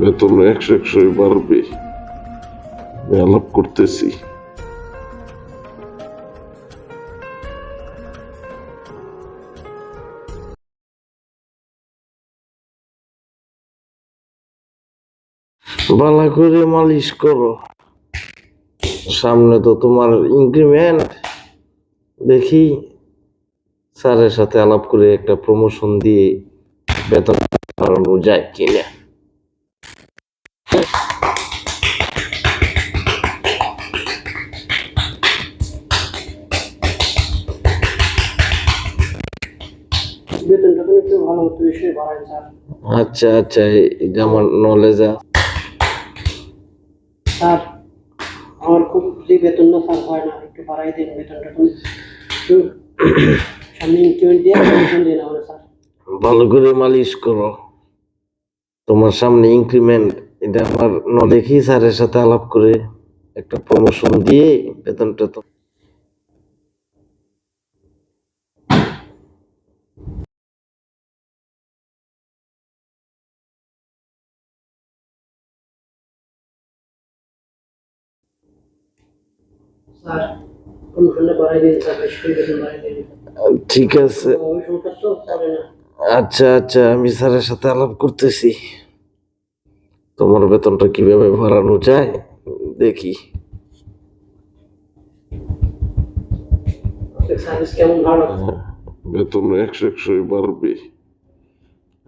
বেতন একশো একশোই বাড়বে। আলাপ করতেছি। ভালো করে মালিশ করো। সামনে তো তোমার ইনক্রিমেন্ট দেখি স্যারের সাথে আলাপ করে একটা প্রমোশন দিয়ে বেতন বাড়ানো যায় কিনা। একটু ভালো হতো স্যার আচ্ছা আচ্ছা এটা আমার নলেজ স্যার আমার খুব যে বেতন না স্যার হয় না একটু বাড়াই দিন বেতনটা তুমি। সামনে ইনক্রিমেন্ট দিয়ে কমিশন দিন আমার স্যার। ভালো করে মালিশ করো। তোমার সামনে ইনক্রিমেন্ট এটা আমার ন দেখি স্যারের সাথে আলাপ করে একটা প্রমোশন দিয়ে বেতনটা তো ঠিক আছে। আচ্ছা আচ্ছা আমি স্যারের সাথে আলাপ করতেছি। তোমার বেতনটা কীভাবে বাড়ানো যায়? দেখি। কেমন ভালো? বেতন একশো একশোই বাড়বে।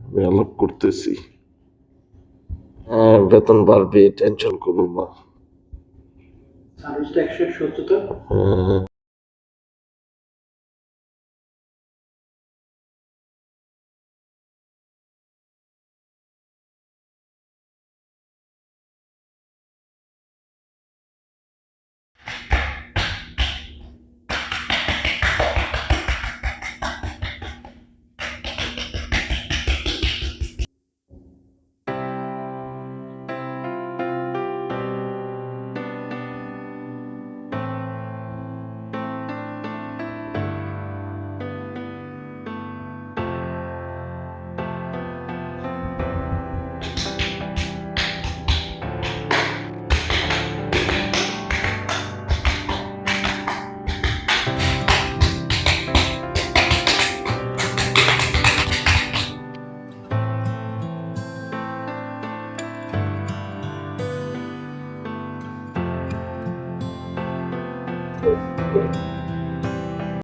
আমি আলাপ করতেছি। হ্যাঁ বেতন বাড়বে টেনশন করো না। সার্ভিসটা একশো একশো হচ্ছে